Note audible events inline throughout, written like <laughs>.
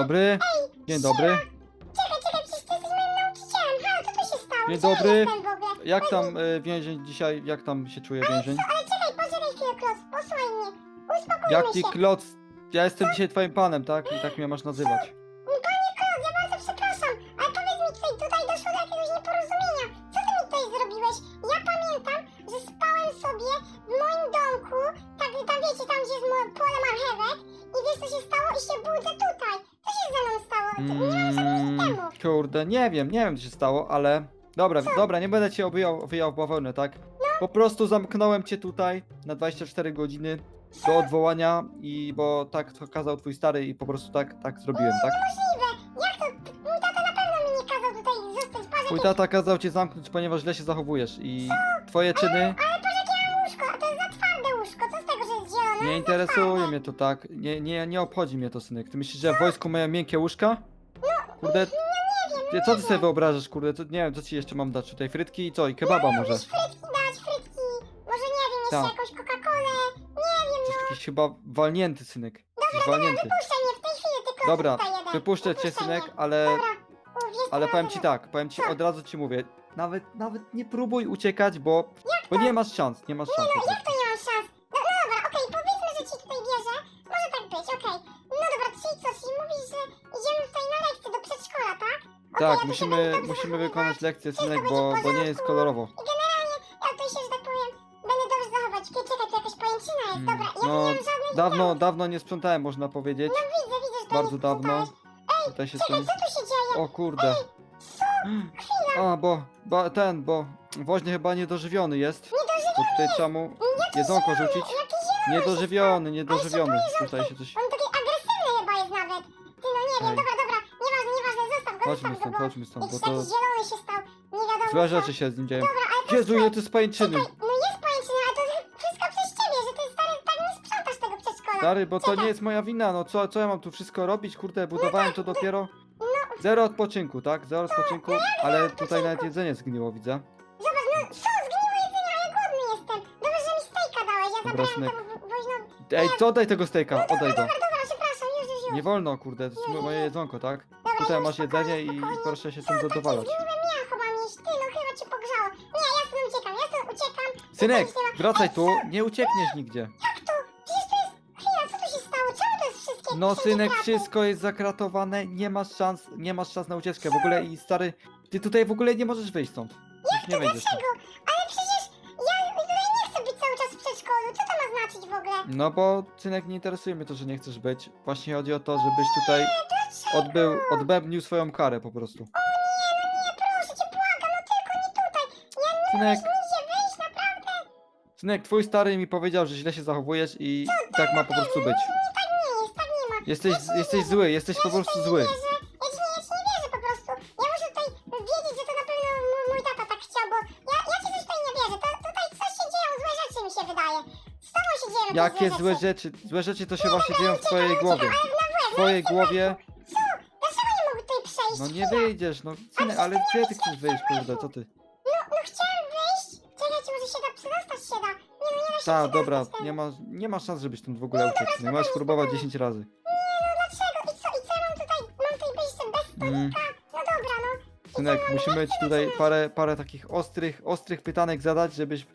dobry. Dzień dobry. Czekaj, czekaj, przecież ty jesteś moim nauczycielem. Halo, co tu się stało? Dzień Gdzie dobry. jestem w ogóle? Jak tam y, więzień dzisiaj, jak tam się czuje więzień? Ale czekaj, poczekaj chwilę, Klos, posłuchaj mnie. Uspokójmy Jaki się. kloc? Ja jestem dzisiaj twoim panem, tak? I tak mnie masz nazywać. Kurde, nie wiem, nie wiem co się stało, ale... Dobra, dobra, nie będę cię obijał, w bawełnę, tak? Po prostu zamknąłem cię tutaj na 24 godziny do odwołania i bo tak to kazał twój stary i po prostu tak, tak zrobiłem, tak? Możliwe. Jak to? Mój tata na pewno mi nie kazał tutaj zostać. Patrz, Twój jakie- tata kazał cię zamknąć, ponieważ źle się zachowujesz i twoje czyny Ale patrz jakie ja mam łóżko, a to jest za twarde łóżko. Co z tego, że jest zielone? nie interesuje mnie to tak. Nie, nie, nie obchodzi mnie to, synek. Ty myślisz, że w wojsku mają miękkie łóżka? Kurde, ty, co ty sobie wyobrażasz, kurde? To, nie wiem, co ci jeszcze mam dać tutaj, frytki i co? I kebaba może. Możesz frytki dać, frytki. Może nie wiem, jeszcze Tak. jakąś Coca-Colę. Nie wiem, Jesteś no. jakiś chyba walnięty, synek. Jesteś walnięty. Puszczaj mnie w tej chwili, tylko Dobra, tutaj jeden. wypuszczę cię, Wypuszczaj synek, mnie. ale... Dobra. Uf, Ale powiem ci tak, powiem ci, od razu ci mówię. Nawet, nawet nie próbuj uciekać, bo... Bo nie masz szans, nie masz szans. po No, prostu. to nie tak? Musimy, musimy wykonać lekcję, synek, bo, bo nie jest kolorowo. I generalnie, ja tutaj się, że tak powiem, będę dobrze zachować. Czekaj, jakaś pajęczyna jest, Mm, dobra. Ja no, nie mam żadnych Dawno, dawno nie sprzątałem, można powiedzieć. No widzę, widzę, że to Bardzo nie dawno. sprzątałeś. Tutaj się Czekaj, co tu się dzieje? O kurde. A, bo, bo ten, bo woźny chyba niedożywiony jest. Bo tutaj trzeba mu jedzonko rzucić. Jaki zielony Niedożywiony, niedożywiony. Tutaj się coś... On Chodźmy stąd, chodźmy stąd, bo to zielony się stał, nie wiadomo złe co. rzeczy się z nim dzieją. Dobra, ale to Jezu, ile to jest pajęczyny. Czekaj, no jest pajęczyna, ale to wszystko przez ciebie, że ty stary tak nie sprzątasz tego przedszkola. Stary, bo to Czekaj. nie jest moja wina, no co, co ja mam tu wszystko robić? Kurde, budowałem to dopiero. Zero odpoczynku, tak? Zero odpoczynku, ale tutaj nawet jedzenie zgniło, widzę. Zobacz, no co, zgniło jedzenie, a ja głodny jestem. Dobrze, że mi stejka dałeś, ja Dobra, zabrałem synek. temu wo- woźnowi. Ej, co oddaj tego stejka, oddaj go. Dobra, Nie wolno, kurde, to jest mo- moje jedzonko, tak? Dobra, Tutaj masz jedzenie i proszę się tym zadowalać. jeść, ty, no chyba cię pogrzało. Nie, ja stąd uciekam, ja stąd uciekam. Synek, Tutaj nie ma. wracaj Ej, tu, nie uciekniesz nigdzie. Jak to? Przecież to jest... Chwila, co tu się stało? Czemu to jest wszystkie... No wszędzie synek, kraty? wszystko jest zakratowane, nie masz szans, nie masz szans na ucieczkę. W ogóle i stary, ty tutaj w ogóle nie możesz wyjść stąd. Już nie wejdziesz. stąd. Dlaczego? No bo synek nie interesuje mnie to, że nie chcesz być. Właśnie chodzi o to, żebyś tutaj odbył, odbębnił swoją karę po prostu. Nie, no nie, proszę cię, błagam, no tylko nie tutaj. Nie Synek, wyjść, naprawdę. synek, twój stary mi powiedział, że źle się zachowujesz i tak ma po prostu być. Nie, tak nie jest, tak nie ma. Jesteś, Ja ci nie jesteś zły, jesteś po prostu zły. Nie, Jakie złe rzeczy. Złe rzeczy to się właśnie dzieją w twojej głowie. W twojej głowie. Co? Dlaczego nie mogę tutaj przejść? No nie wyjdziesz, no synek, ale gdzie ty chcesz wyjść, kurde, co ty? No, no chciałem wyjść. Czekajcie, może się da, przedostać się da. Nie no, nie da się Ta, przedostać dobra, tam. nie ma, nie ma szans, żebyś tam w ogóle uciekł. synek. Masz próbować 10 razy. Nie no, dlaczego? I co, i co ja mam tutaj, mam tutaj wyjść bez Mm. No dobra, no. Synek, musimy ci tutaj parę, parę takich ostrych, ostrych pytanek zadać, żebyś,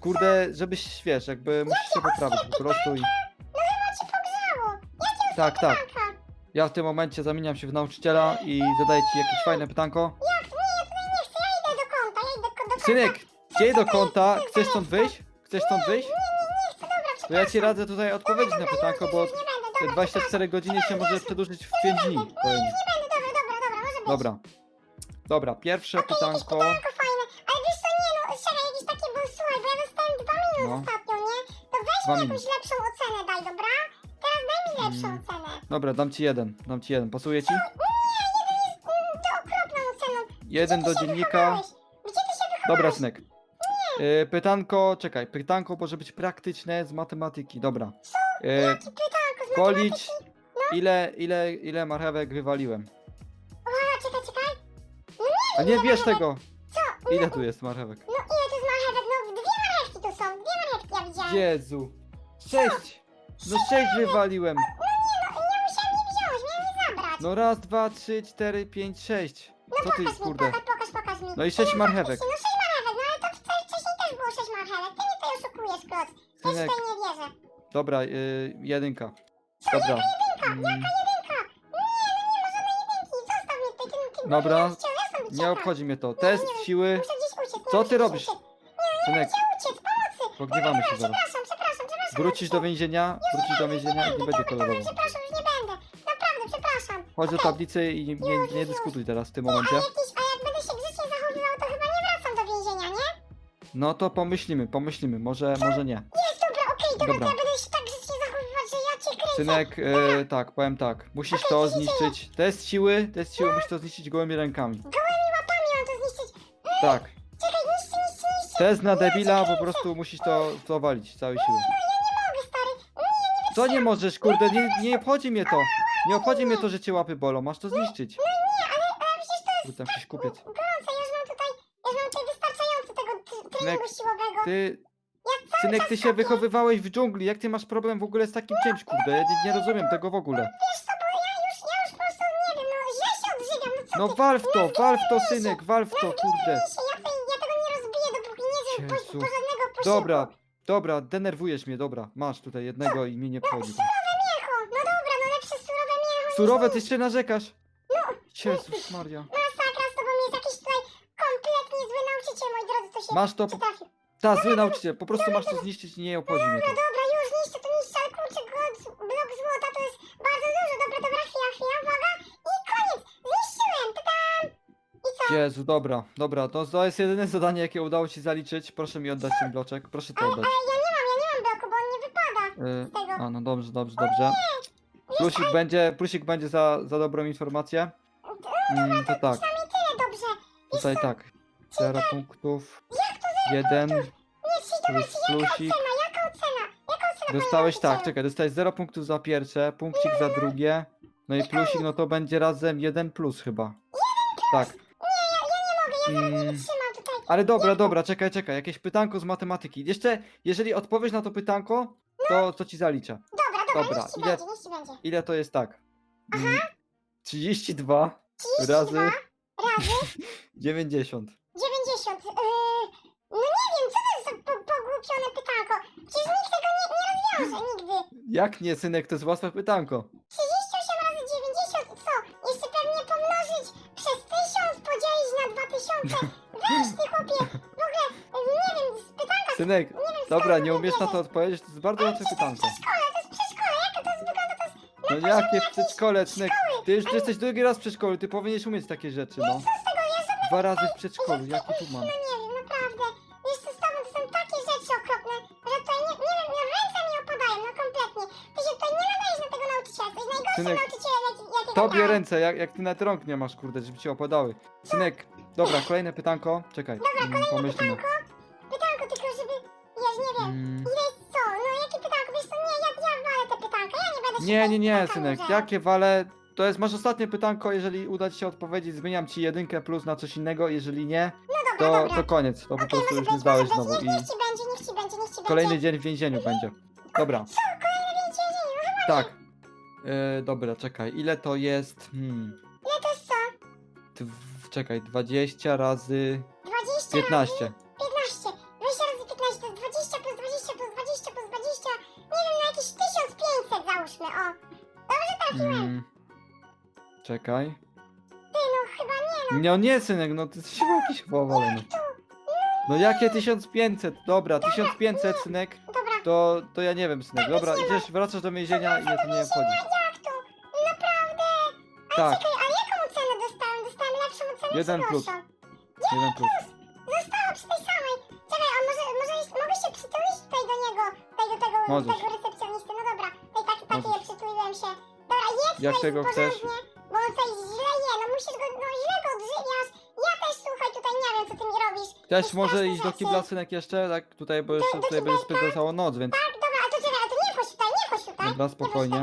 kurde, żebyś, wiesz, jakby musisz się poprawić po prostu i... No chyba cię pogrzało. Jakie Tak, tak. pytanka? Ja w tym momencie zamieniam się w nauczyciela i zadaję ci jakieś fajne pytanko. Jak? Nie, nie chcę, ja idę do kąta, ja idę do kąta. Synek, gdzie do kąta? Chcesz stąd wyjść? Chcesz stąd wyjść? Nie, nie, nie chcę, dobra, To ja ci radzę tutaj odpowiedzieć na pytanko, bo nie będę, te dobra, 24 godziny się może przedłużyć w 5 dni. Powiem. nie będę, dobra, dobra, dobra, może być. Dobra. Dobra, pierwsze pytanko. pytanko No. ostatnio, nie? To weź Dwa mi minut. jakąś lepszą ocenę daj, dobra? Teraz daj mi lepszą Mm. ocenę. Dobra, dam ci jeden. Dam ci jeden. Pasuje ci? Nie, jeden jest mm, to okropną oceną. Jeden Gdzie do ty się dziennika. wychowałeś? Gdzie ty się wychowałeś? Dobra, synek. Y, pytanko, czekaj, pytanko może być praktyczne z matematyki. Dobra. Y, Jakie pytanko z policz, matematyki? ile, ile, ile marchewek wywaliłem. A, czekaj, czekaj. A nie wiesz tego! Co? Ile tu jest marchewek? No ile to jest marchewek? No dwie marchewki tu są, dwie Jezu! Sześć! No sześć wywaliłem! No nie no, wziąć, miałam je zabrać. No raz, dwa, trzy, cztery, pięć, sześć. No Co ty, pokaż mi, kurde? pokaż, pokaż, pokaż mi. No i sześć marchewek. No sześć marchewek, no ale to wcale wcześniej też było sześć marchewek. Ty mnie tutaj oszukujesz, Kloc. Ja Synek. tutaj nie wierzę. Dobra, y, jedynka. Co, Dobra. jaka jedynka? Mm. Jaka jedynka? Nie, no nie ma żadnej jedynki. Zostaw mnie tutaj, ty, ty Dobra, ja stąd Nie obchodzi mnie to. Test nie, siły. Muszę gdzieś uciec. no Co muszę ty gdzieś robisz? uciec. Synek, Gdzie uciec? Pomocy! Pogniewamy się zaraz. Przepraszam, przepraszam, przepraszam. Wrócisz do więzienia, wrócisz do więzienia i nie będzie kolorowo. przepraszam, już nie będę. Naprawdę, przepraszam. Chodź do Okej. tablicy i nie, nie, dyskutuj teraz w tym momencie. A, jakiś, a jak będę się grzecznie zachowywał, to chyba nie wracam do więzienia, nie? No to pomyślimy, pomyślimy. Może, może nie. Jest, dobra, okej, dobra, Dobra. to ja będę się tak grzecznie zachowywać, że ja cię kręcę. Synek, e, tak, powiem tak. Musisz to zniszczyć. Test siły, test siły musisz to zniszczyć gołymi rękami. Gołymi łapami mam to zniszczyć. Tak. Test na debila, po prostu musisz to zawalić z całej siły. Ja nie mogę, stary. Nie, nie Co nie możesz, kurde, nie, nie obchodzi mnie to. Nie obchodzi mnie to, że cię łapy bolą, masz to zniszczyć. nie, ale, przecież to jest Kurde, jakiś kupiec. gorące. Ja już mam tutaj, ja już mam tutaj wystarczająco tego t- treningu siłowego. Ty, Ja cały synek, czas ty się wychowywałeś w dżungli, jak ty masz problem w ogóle z takim czymś, kurde? Ja nie, nie rozumiem tego w ogóle. Wiesz co, bo ja już, ja już po prostu nie wiem, no źle się odżywiam, no co No ty? wal w to, wal w to, synek, wal w to, kurde. Się, ja, tutaj, ja tego nie rozbiję, dopóki nie zjem po, Jezu. żadnego posiłku. Dobra, dobra, denerwujesz mnie, dobra. Masz tutaj jednego i mi nie wchodzi. Surowe miecho, no dobra, no lepsze surowe miecho. Surowe, ty jeszcze narzekasz? No. Jezus Maria. Masakra, z tobą jest jakiś tutaj kompletnie zły nauczyciel, moi drodzy, to się Masz to, przytrafił. ta zły nauczyciel, po prostu masz to zniszczyć i nie obchodzi mnie to. Dobra, już niszczę, to niszczę, ale kurczę, god- blok złota to jest bardzo dużo. Dobra, dobra, chwila, chwila, uwaga. I koniec, zniszczyłem, tadam. I co? Jezu, dobra, dobra, to, to jest jedyne zadanie, jakie udało ci zaliczyć. Proszę mi oddać ten bloczek, proszę to Ale, oddać. ale ja nie mam, ja nie mam bloku, bo on nie wypada Y, z tego. a, no dobrze, dobrze, dobrze. Plusik będzie, plusik będzie za, za dobrą informację. Mm, to tak, Przynajmniej tyle dobrze. tutaj tak. Zero punktów. Jak to zero Jeden punktów? Nie, czyli dobra, plus czyli jaka plusik. ocena, jaka ocena? Jaka ocena, Dostałeś tak, nauczycielu? czekaj, dostałeś 0 punktów za pierwsze, punkcik za drugie, no i plusik, no to będzie razem 1 plus chyba. Tak. Nie, ja, ja nie mogę, ja zaraz nie Mm, ale dobra, dobra, czekaj, czekaj, jakieś pytanko z matematyki. Jeszcze, jeżeli odpowiesz na to pytanko, to, to ci zaliczę. Dobra, dobra, Dobra, niech ci ile- będzie, niech ci będzie. Ile to jest tak? Mm, 32 razy 32 razy <laughs> 90. 90. Yy, no nie wiem, co to jest za po- pogłupione pytanko? Przecież nikt tego nie, nie rozwiąże nigdy. Jak nie, synek, to jest łatwe pytanko. Weź ty chłopie, w ogóle, nie wiem, z pytanka, Synek, nie wiem, dobra, nie umiesz na to odpowiedzieć, to jest bardzo łatwe przecież to jest pytanko. przedszkole, to jest przedszkole, jak to jest wygląda, to jest... No jakie w przedszkole, synek? Ty już jesteś drugi raz w przedszkolu, ty powinieneś umieć takie rzeczy, no. Co z tego, ja żadnego... Dwa razy w przedszkolu, jaki tu mam? No nie wiem, naprawdę. Co, z tobą to są takie rzeczy okropne, że tutaj nie, nie wiem, no ręce mi opadają, no kompletnie. Ty się tutaj nie nadajesz na tego nauczyciela, to jest najgorszy Synek, nauczyciel, jaki, jakiego Tobie miałem. ręce, jak, jak ty nawet rąk nie masz, kurde, żeby ci opadały. Synek, dobra, kolejne pytanko. Czekaj, mm, pomyślimy. Pytanko tylko, żeby, wiesz, nie wiem, Mm, ile jest co, no jakie pytanko, wiesz co, nie, ja, ja walę te pytanka, ja nie będę się Nie, nie, nie, synek, jakie wale? To jest, masz ostatnie pytanko, jeżeli uda ci się odpowiedzieć, zmieniam ci jedynkę plus na coś innego, jeżeli nie, No dobra, to, dobra. to koniec, to po Okej, prostu może już być, nie zdałeś być, znowu niech, i niech ci będzie, niech ci będzie, niech ci będzie. kolejny dzień w więzieniu będzie. Dobra, Co, kolejny dzień w więzieniu, no chyba tak. E, dobra, czekaj, ile to jest? Hmm, ile to jest co? dw- czekaj, 20 razy 20 15. 15. 20 razy 15 to jest 20 plus 20 plus 20 plus 20. Nie wiem, na jakieś 1500 załóżmy, o. Dobrze trafiłem. Mm, czekaj. Ty, no chyba nie, no. No nie, synek, no ty jesteś jakiś powalony. No jakie 1500? Dobra, 1500, synek, Dobra. to, to ja nie wiem, synek. Dobra, idziesz, wracasz do więzienia i ja to nie obchodzi. Jak tu? Naprawdę? Tak, Czekaj, Jeden plus. jeden plus. Została przy tej samej. Czekaj, a może, może mogę się przytulić tutaj do niego, tutaj do tego, Możesz. tego recepcjonisty. No dobra, tutaj tak, takie Możesz. przytuliłem się. Dobra, jedz Jak tego chcesz? porządnie, Bo on tutaj źle je, no musisz go, no źle go odżywiasz. Ja też, słuchaj, tutaj nie wiem, co ty mi robisz. Też Te może straszne iść do rzeczy. kibla, synek, jeszcze, tak, tutaj, bo jeszcze do tutaj będziesz kibelka? spędzał całą noc, więc Tak, dobra, a to czekaj, a to nie wchodź tutaj, nie wchodź tutaj. dobra, spokojnie.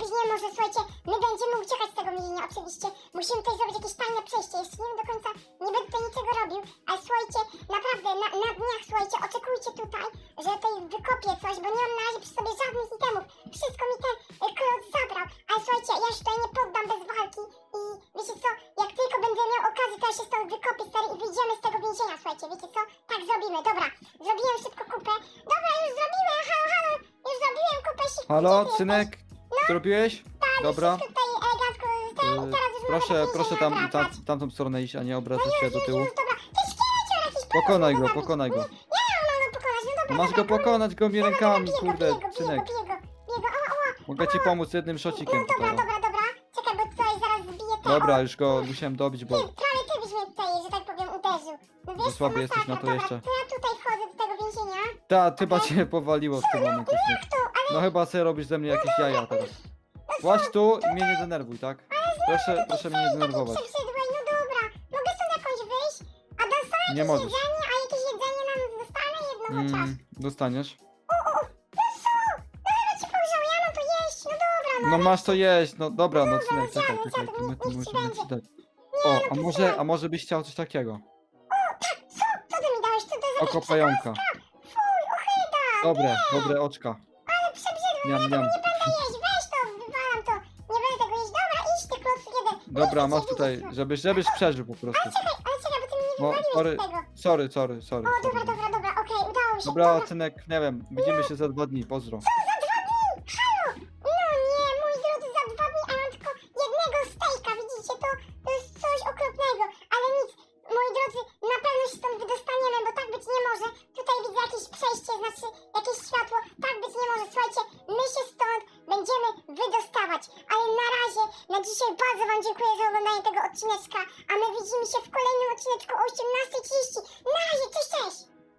jak nie może, słuchajcie, my będziemy uciekać z tego więzienia, oczywiście. Musimy tutaj zrobić jakieś tajne przejście, jeszcze nie wiem do końca, nie będę tutaj niczego robił, ale słuchajcie, naprawdę, na, na dniach, słuchajcie, oczekujcie tutaj, że tutaj wykopię coś, bo nie mam na razie przy sobie żadnych itemów. Wszystko mi ten e, klot zabrał, ale słuchajcie, ja się tutaj nie poddam bez walki i wiecie co, jak tylko będę miał okazję, to ja się stąd wykopię, stary, i wyjdziemy z tego więzienia, słuchajcie, wiecie co? Tak zrobimy, dobra, zrobiłem szybko kupę, dobra, już zrobiłem, halo, halo, już zrobiłem kupę, Halo, synek, Zrobiłeś? Tak, Dobra. już tutaj elegancko zostałem i Y, teraz już Proszę, do proszę więzienia tam, tam, tamtą stronę iść, a nie obracać się do tyłu. pomóż Pokonaj go, pokonaj go. Nie, ja mam go pokonać, no dobra, Masz go pokonać gołymi rękami, kurde, synek. Mogę ci pomóc jednym No szocikiem dobra, tutaj. dobra, dobra. Czekaj, bo tutaj zaraz zbiję te... Dobra, już go musiałem dobić, Ty, bo prawie ty byś mnie tutaj, że tak powiem, uderzył. No wiesz, Za słaby co, jesteś na masakra, to dobra, jeszcze. to ja tutaj wchodzę do tego więzienia. ta, chyba cię powaliło w tym momencie, synek. To? No chyba sobie robisz ze mnie jakieś jaja teraz. Właśnie tu i mnie nie denerwuj, tak? Proszę, proszę mnie nie denerwować. No dobra. Mogę stąd jakąś wyjść? A dostanę Nie jakieś możesz. jedzenie? A jakieś jedzenie nam dostanę? Jedno chociaż. Mm, dostaniesz. O, o, no co? No chyba ci powiedział, ja mam to jeść. No dobra, no. No masz to jeść, no dobra, no no czekaj, zjadłem, czekaj, zjadłem, my tu musimy będzie. ci dać. O, no a to może, a może byś chciał coś takiego? Co? Co ty mi dałeś? Co to jest Oko pająka. Dobre, dobre oczka. Nie będę jeść. Weź to, wywalam to. Nie będę tego jeść. Dobra, idź ty klocki jeden. Dobra, masz tutaj, żebyś, żebyś przeżył po prostu. Ale czekaj, ale czekaj, bo ty mnie nie No, wywaliłeś sorry, z tego. sorry, sorry, sorry. O, dobra, sorry. dobra, dobra, okej, udało mi się. Dobra, synek, nie wiem, widzimy się za dwa dni, pozdro.